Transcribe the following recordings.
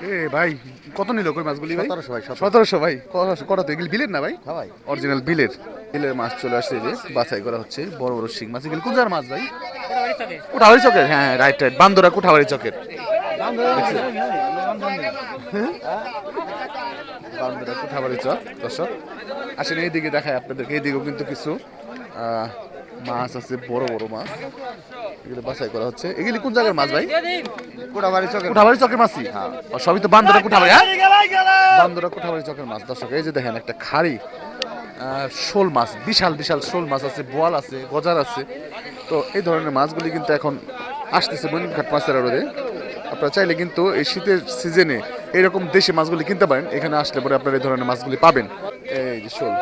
এ ভাই কত নিল কই মাছগুলি ভাই? 1700 ভাই, 1700 সতেরোশো ভাই কত- কত তো এগুলি বিলের না ভাই? হ্যাঁ ভাই। অরিজিনাল বিলের। বিলের মাছ চলে আসছে যে বাছাই করা হচ্ছে বড় বড় শিং মাছ। এগুলি কোন মাছ ভাই। কুঠাবাড়ি চকের হ্যাঁ হ্যাঁ রাইট রাইট বান্দরা কুঠাবাড়ি চকের। বান্দরা কুঠাবাড়ি চক দর্শক। আসেন এইদিকে দেখায় আপনাদেরকে এইদিকেও কিন্তু কিছু মাছ আছে বড় বড় মাছ। এগুলো বাছাই করা হচ্ছে। এগুলি কোন জায়গার মাছ ভাই? কোটাবাড়ি চকের কুঠাবাড়ি চকের মাছই ও, সবই তো বান্দরা কুঠাবাড়ি হ্যাঁ? বান্দরা কুঠাবাড়ি চকের মাছ। দর্শক এই যে দেখেন একটা খাড়ি শোল মাছ বিশাল বিশাল শোল মাছ আছে বোয়াল আছে গজার আছে। তো এই ধরনের মাছগুলি কিন্তু এখন আসতেছে বনিঘাট মাছের রোদে আপনারা চাইলে কিন্তু এই শীতের সিজনে এইরকম দেশি মাছগুলি কিনতে পারেন। এখানে আসলে পরে আপনারা এই ধরনের মাছগুলি পাবেন। এই যে শোল।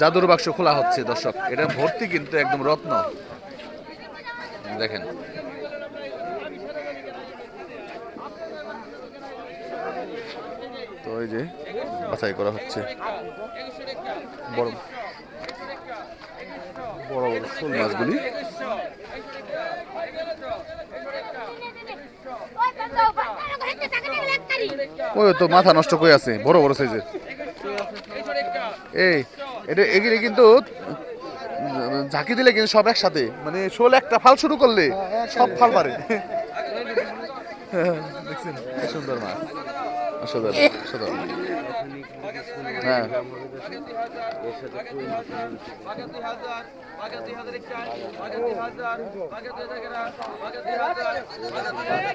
জাদুর বাক্স খোলা হচ্ছে, দর্শক। এটা ভর্তি কিন্তু একদম রত্ন। দেখেন। তো এই যে, বাছাই করা হচ্ছে। বড় বড় ফুল মাছগুলি। ওই তো মাথা নষ্ট করে আছে? বড় বড় সাইজের। এই এটা এগুলি কিন্তু ঝাঁকি দিলে কিন্তু সব একসাথে। মানে শোল একটা ফাল শুরু করলে সব ফাল পারে দেখছেন? সুন্দর মাছ। অসাধারণ অসাধারণ। হ্যাঁ।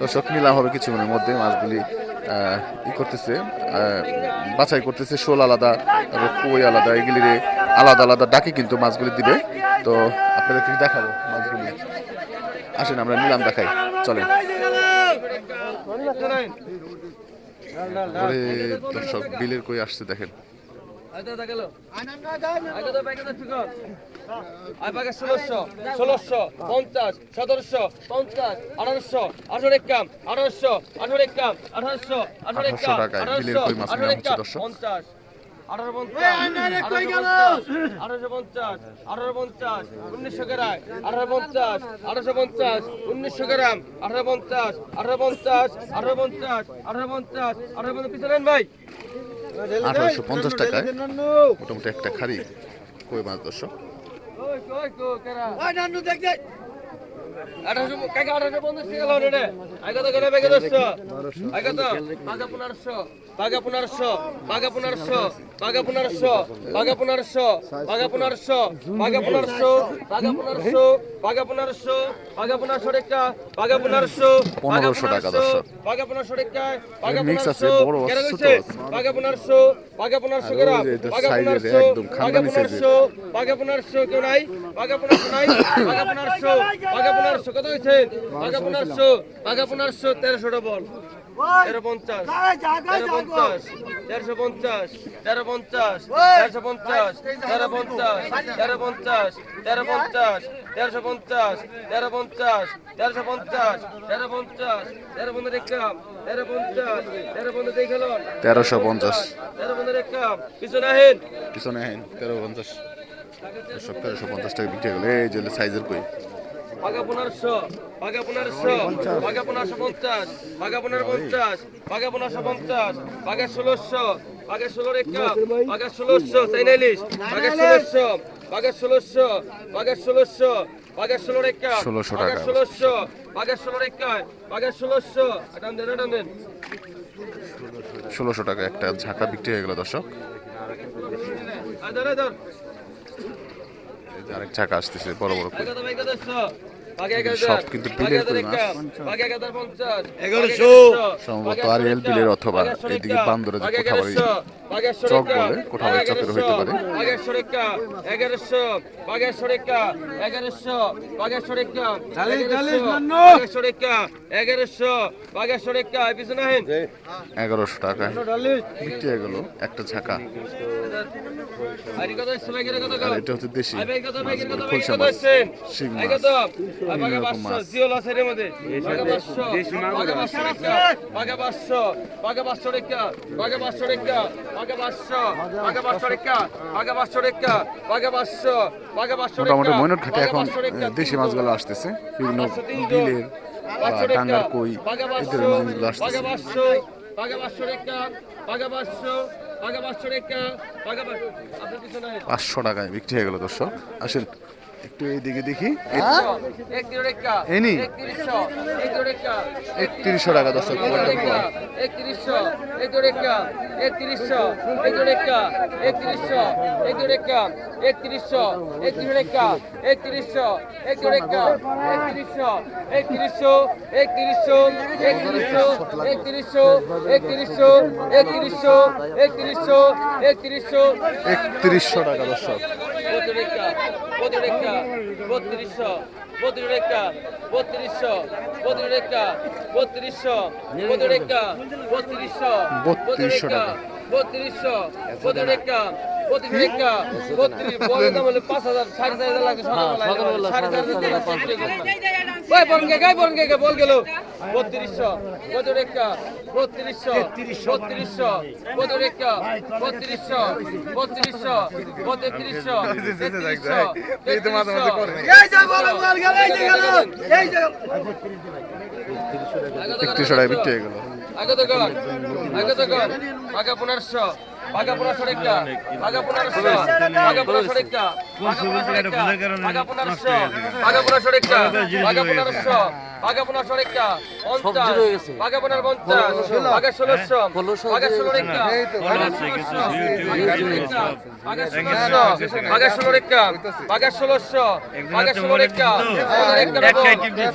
দর্শক, নিলাম হবে কিছু মনের মধ্যে, মাছগুলি ই করতেছে বাছাই করতেছে, শোল আলাদা, তারপর কই আলাদা, এগুলিরে আলাদা আলাদা ডাকে কিন্তু মাছগুলি দিবে। তো আপনাদেরকে দেখাবো মাছগুলি। আসেন, আমরা নিলাম দেখাই, চলেন। ওরে দর্শক বিলের কই আসছে দেখেন ষোলোশো পঞ্চাশ সতেরোশো পঞ্চাশ আঠারোশো আঠারো একাম আঠারোশো আঠারো একাম আঠারোশো আঠারো 1800 একাম আঠারোশো আঠারো একাম। পঞ্চাশ আঠারো পঞ্চাশ আঠারোশো পঞ্চাশ আঠারো পঞ্চাশ উনিশশো গ্রাম আঠারো পঞ্চাশ আঠারোশো পঞ্চাশ উনিশশো গ্রাম আঠারো পঞ্চাশ আঠারো পঞ্চাশ আঠারো পঞ্চাশ আঠারো পঞ্চাশ আঠারো পঞ্চাশ পিছনে ভাই আঠারোশো পঞ্চাশ টাকায় মোটামুটি একটা খারি কই মাছ দর্শক? ওই কই কো কেরা? আঠারোশো কাকা আঠারোশো পঞ্চাশ টাকা লোন রে আগত করে বেগে দশশো বাগা পনেরোশো বাগা পনেরোশো বাগা পনেরোশো বাগা পনেরোশো বাগা পনেরোশো বাগা পনেরোশো বাগা পনেরোশো বাগা পনেরোশো বাগা পনেরোশো বাগা পনেরোশো বাগা পনেরোশো 1500 টাকা। বাগা পনেরোশো রেখা বাগা mix আছে, পনেরোশো কেরা আছে, কইছে ছোট আছে। বাগা পনেরোশো বাগা পনেরোশো গ্রাম এর পনেরোশো এর। পনেরোশো বাগা পনেরোশো কেউ নাই বাগা পনেরোশো নাই বাগা পনেরোশো বাগা পনেরোশো কত হয়েছে? বাগা পনেরোশো বাগা পনেরোশো তেরোশো ডবল তেরো পঞ্চাশ তেরো পঞ্চাশ তেরোশো পঞ্চাশ তেরো পঞ্চাশ তেরোশো পঞ্চাশ তেরো পঞ্চাশ তেরো পঞ্চাশ তেরো পঞ্চাশ তেরোশো পঞ্চাশ তেরো পঞ্চাশ তেরোশো পঞ্চাশ তেরো পঞ্চাশ তেরো বন্ধু দেখলাম তেরো পঞ্চাশ তেরো বন্ধু দেখল তেরোশো পঞ্চাশ। তেরো বন্ধু দেখলাম পিছনে আহেন পিছনে হ্যাঁ তেরো পঞ্চাশ। দর্শক তেরোশো পঞ্চাশ টাকা বিক্রি হয়ে গেল। এই যে সাইজের কই? ভাগা পনেরোশো পনেরোশো পঞ্চাশ পনেরো পঞ্চাশ পনেরোশো পঞ্চাশ ষোলোশো ষোলোর ষোলোশো ষোলোশো ষোলোশো ষোলোশো ষোলোশো ষোলোশো ষোলোশো। টাকা একটা ঝাঁকা বিক্রি হয়ে গেল দর্শক। আরেক ঝাঁকা আসতেছে বড় বড় সব কিন্তু বিলের এগারোশো বাগেশ্বর একটা এগারোশো বাগেশ্বর একটা বাগেশ্বর একটা এগারোশো একটা এগারোশো টাকা একটা ঝাঁকা এটা হচ্ছে দেশি মোটামুটি ঘাটে এখন দেশি মাছগুলো আসতেছে। বিভিন্ন বিলের কই মাছগুলো আসতেছে। পাঁচশো টাকায় বিক্রি হয়ে গেল দর্শক। আসেন একটু এইদিকে দেখি? একত্রিশশো, টাকা একত্রিশশো, একত্রিশশো, একত্রিশশো, একত্রিশশো, একত্রিশশো, একত্রিশশো, একত্রিশশো, একত্রিশশো, একত্রিশশো, একত্রিশশো, একত্রিশশো, একত্রিশশো, একত্রিশশো টাকা দর্শক বত্রিশা বত্রিশা বত্রিশশো বত্রিশা বত্রিশশো বত্রিশা বত্রিশশো বত্রিশা বত্রিশশো বত্রিশশো টাকা। বত্রিশশো বত্রিশা প্রতি ভিক্ষা প্রতি বলে দাম হলে পাঁচ হাজার সাড়ে চার হাজার লাগে সাড়ে চার হাজার বনকে গাই বনকে গে বল গেল। বত্রিশশো কত রেখা বত্রিশশো বত্রিশশো কত রেখা বত্রিশশো বত্রিশশো বত্রিশশো আগে পনেরোশো রেখা রেখা রেখা রেখা রেখা পঞ্চাশ পঞ্চাশ আগে ষোলোশো আগে ষোলো রেখা। আগে ষোলো রেখা আগে ষোলোশো আগে ষোলো রেখা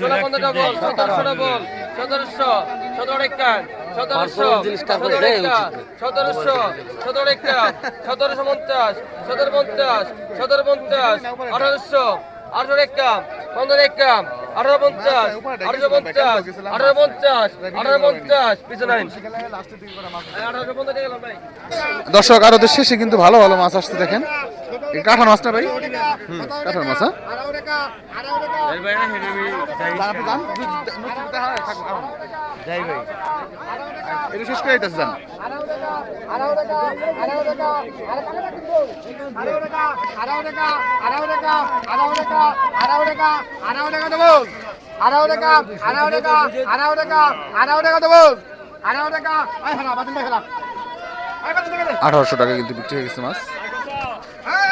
ষোলো পনেরোটা বল সতেরোশোটা বল সতেরোশো। সতেরো সতেরোশো সতেরো সতেরোশো সতেরো রেখা সতেরোশো পঞ্চাশ সতেরো পঞ্চাশ সতেরো পঞ্চাশ আঠারোশো আঠারো পনেরো আঠারো পঞ্চাশ আঠারো পঞ্চাশ আঠারো পঞ্চাশ আঠারো পঞ্চাশ পিছনে দর্শক আর ওদের শেষে কিন্তু ভালো ভালো মাছ আসতে দেখেন। কাঁঠাল মাছটা ভাই হুম মাছ শেষ করে যান দেবো আঠারোশো টাকা কিন্তু বিক্রি হয়ে গেছে মাছ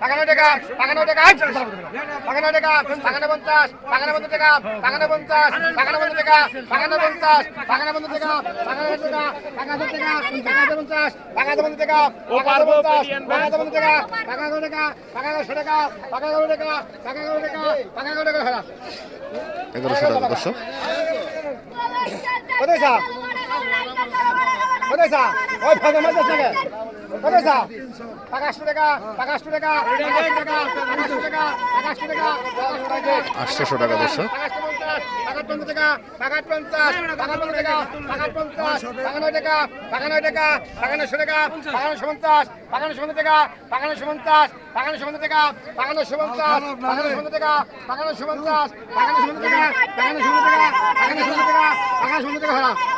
টাকানো টাকা টাকানো টাকা টাকানো টাকা টাকানো পঞ্চাশ টাকানো পঞ্চাশ টাকা টাকানো পঞ্চাশ টাকানো পঞ্চাশ টাকা টাকানো পঞ্চাশ টাকানো পঞ্চাশ টাকা টাকানো টাকা টাকানো টাকা টাকানো পঞ্চাশ টাকানো পঞ্চাশ টাকা ও পার পঞ্চাশ টাকানো পঞ্চাশ টাকা টাকানো টাকা টাকানো শো টাকা টাকানো টাকা টাকানো টাকা টাকানো টাকা হারা এগারোশো টাকা দশ কোথায় স্যার কোথায় স্যার কত যা আটশো টাকা আটশো টাকা আটশো টাকা আটশো টাকা আটশো টাকা আটশো টাকা দশ বাগান টাকা বাগান পঞ্চাশ বাগান টাকা বাগান পঞ্চাশ বাগান টাকা বাগান টাকা বাগান টাকা বাগান পঞ্চাশ বাগান সমান টাকা বাগান পঞ্চাশ বাগান সমান টাকা বাগান পঞ্চাশ বাগান সমান টাকা বাগান পঞ্চাশ বাগান সমান টাকা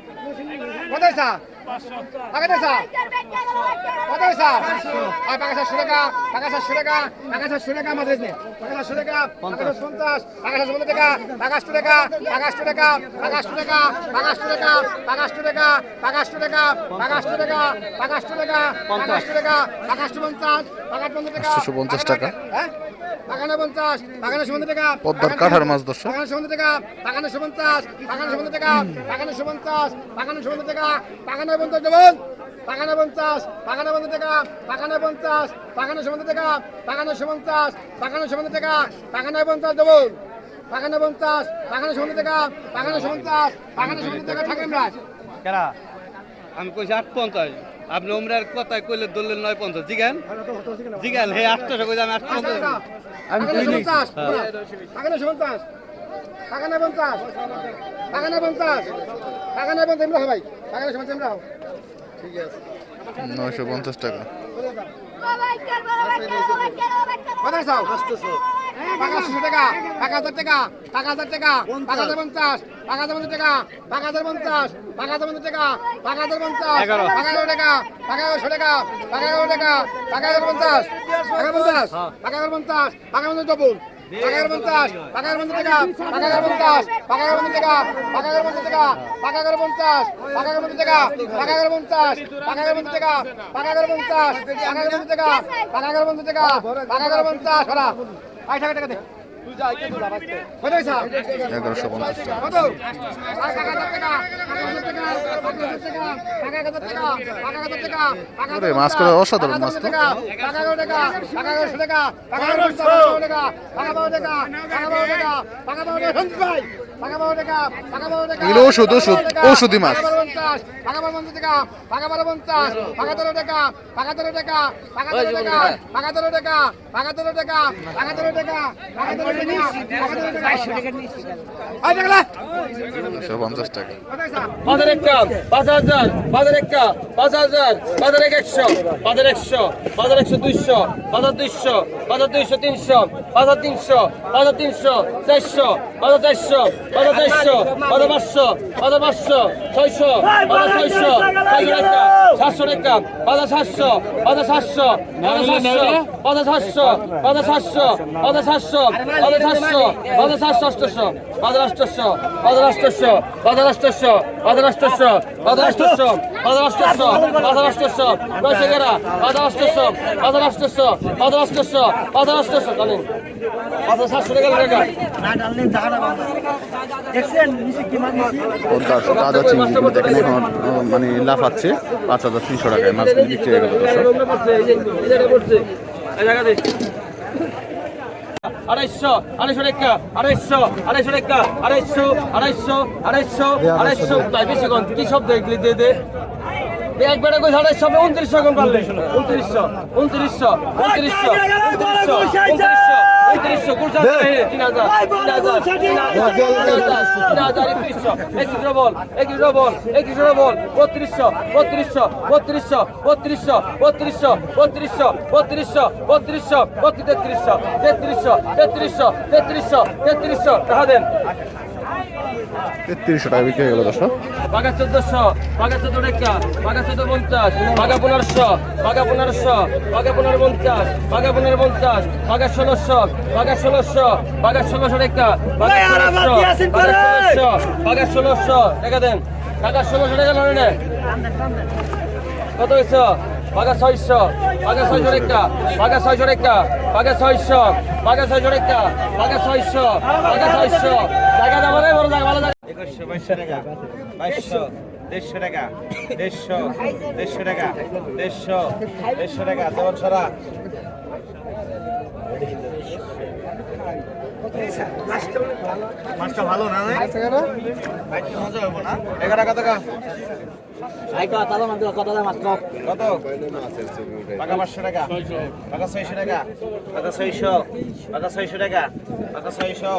পাকা আটশো টাকা পাকা হাজার টাকা পাকা হাজার টাকা পাকা হাজার পঞ্চাশ পাকা হাজার পঞ্চাশ টাকা পাকা হাজার পঞ্চাশ পঞ্চাশ টাকা হাজার পঞ্চাশ এগারো। পাকা এগারো টাকা পাকা এগারোশো টাকা পাকা এগারো টাকা পাকা এগারো পঞ্চাশ পাকা এগারো পঞ্চাশ পাকা বাগানে পঞ্চাশ বাগানে সুবন্ধ টাকা পদ্মার কাঠার মাছ দর্শক বাগানে সুবন্ধ টাকা বাগানে সুপঞ্চাশ বাগানে সুবন্ধ টাকা বাগানে সুপঞ্চাশ বাগানে সুবন্ধ টাকা বাগানে পঞ্চাশ ডবল বাগানে পঞ্চাশ বাগানে পঞ্চাশ টাকা বাগানে পঞ্চাশ বাগানে সুবন্ধ টাকা বাগানে সুপঞ্চাশ বাগানে সুবন্ধ টাকা বাগানে পঞ্চাশ ডবল বাগানে পঞ্চাশ বাগানে সুবন্ধ টাকা বাগানে পঞ্চাশ আমি কইছি আট পঞ্চাশ আপনি ওমরার কথা কইলে দলের নয় পঞ্চাশ। জিগান জিগান হে আটশো কই আমি আটশো আমি কই নি টাকা না পঞ্চাশ। হ্যাঁ। টাকা না পঞ্চাশ। টাকা না পঞ্চাশ। ভাই। টাকা না পঞ্চাশ ঠিক আছে। নয়শো পঞ্চাশ টাকা। পাঁচশো টাকা এক হাজার টাকা পাঁচ হাজার টাকা পাঁচ হাজার পঞ্চাশ পাঁচ হাজার পঞ্চাশ টাকা পাঁচ হাজার পঞ্চাশ পাঁচ হাজার পঞ্চাশ টাকা পাঁচ হাজার পঞ্চাশ পাঁচ হাজার টাকা পাঁচ হাজার টাকা পাঁচ হাজার টাকা পাঁচ হাজার পঞ্চাশ পাঁচ হাজার পঞ্চাশ পাঁচ হাজার পঞ্চাশ পাঁচ হাজার পঞ্চাশ পাকাগার পঞ্চাশ টাকা পঞ্চাশ পাকাগার পঞ্চাশ টাকা পাকাগার পঞ্চাশ টাকা পাকাগার পঞ্চাশ পাকাগার পঞ্চাশ টাকা পাকাগার পঞ্চাশ পাকাগার পঞ্চাশ টাকা পাকাগার পঞ্চাশ পাকাগার টাকা পাকাগার পঞ্চাশ টাকা পাকাগার পঞ্চাশ এগারোশো পঞ্চাশ টাকা অসাধারণ তেরো টাকা আয় টাকা নয়শো পঞ্চাশ টাকা। পাঁচ হাজার, বাজার একটা পাঁচ হাজার, বাজার এক একশো, বাজার একশো বাজার একশো দুইশো, বাজার দুইশো বাজার দুইশো তিনশো, বাজার তিনশো বাজার তিনশো, চারশো, বাজার চারশো। কত চারশো কত পাঁচশো কত পাঁচশো ছয়শো কত ছয়শো ছয়শো টাকা সাতশো টাকা কত সাতশো কত সাতশো কত সাতশো কত সাতশো কত সাতশো কত সাতশো কত সাতশো অষ্টশো কত অষ্টশো কত অষ্টশো কত অষ্টশো কত অষ্টশো কত অষ্টশো বাজার অষ্টশো নয়শো এগারো জানেন? সাতশো টাকা টাকা তাজা চিংড়িগুলো দেখেন এখন মানে লাফাচ্ছে। পাঁচ হাজার তিনশো টাকায় মাছগুলো বিক্রি হয়ে গেল আড়াইশো আড়াইশো টাকা আড়াইশো আড়াইশো টাকা আড়াইশো আড়াইশো আড়াইশো আড়াইশো তাই বেশি কোন কি শব্দ এগুলি দিয়ে দে? দে এক বেড়া কই আড়াইশো হবে উনত্রিশশো কোন পারলে। উনত্রিশশো উনত্রিশশো উনত্রিশশো উনত্রিশশো উনত্রিশশো উনত্রিশশো, কুড়ি তিন হাজার তিন হাজার তিন হাজার তিন হাজার একত্রিশশো একত্রিশ বল একত্রিশ বল একত্রিশ বল, বত্রিশশো বত্রিশশো বত্রিশশো বত্রিশশো বত্রিশশো বত্রিশশো বত্রিশশো বত্রিশশো, বত্রিশ, তেত্রিশশো তেত্রিশশো তেত্রিশশো তেত্রিশশো তেত্রিশশো, টাকা দেন। তেত্রিশশো টাকা বিক্রি হয়ে গেল দর্শক। বাঘা চোদ্দশো বাঘা চোদ্দ টাকা বাঘা চোদ্দ পঞ্চাশ বাঘা পনেরোশো বাঘা পনেরোশো বাঘা পনেরো পঞ্চাশ বাঘা পনেরো পঞ্চাশ বাঘা ষোলোশো বাঘা ষোলোশো বাঘা ষোলোশো টাকা বাঘা ষোলোশো টাকা দেন টাকা ষোলোশো টাকা নে কত হয়েছে? বাঘা ছয়শো বাঘা ছয়শো টাকা বাঘা ছয়শো টাকা বাঘা ছয়শো বাঘা ছয়শো টাকা বাঘা ছয়শো বাঘা ছয়শো। জায়গা যাব রে বড় জায়গা, ভালো জায়গা। একুশশো, বাইশশো টাকা। বাইশশো, দেড়শো টাকা, দেড়শো দেড়শো টাকা, দেড়শো দেড়শো টাকা। যেমন সরা মাছটা ভালো না মজা হব না? এগারো টাকা টাকা টাকা পাঁচশো টাকা। টাকা ছয়শো টাকা। টাকা ছয়শো। টাকা ছয়শো টাকা। টাকা ছয়শো।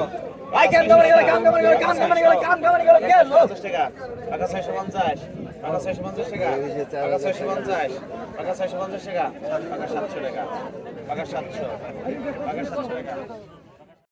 ভাই কাম কামানি গেল কাম কামানি গেল কাম কামানি গেল কাম কামানি গেল কে লো? 50 টাকা। টাকা 650 টাকা 650 টাকা। টাকা 650 টাকা 650 টাকা। টাকা 700 টাকা। টাকা 700 টাকা 700 টাকা।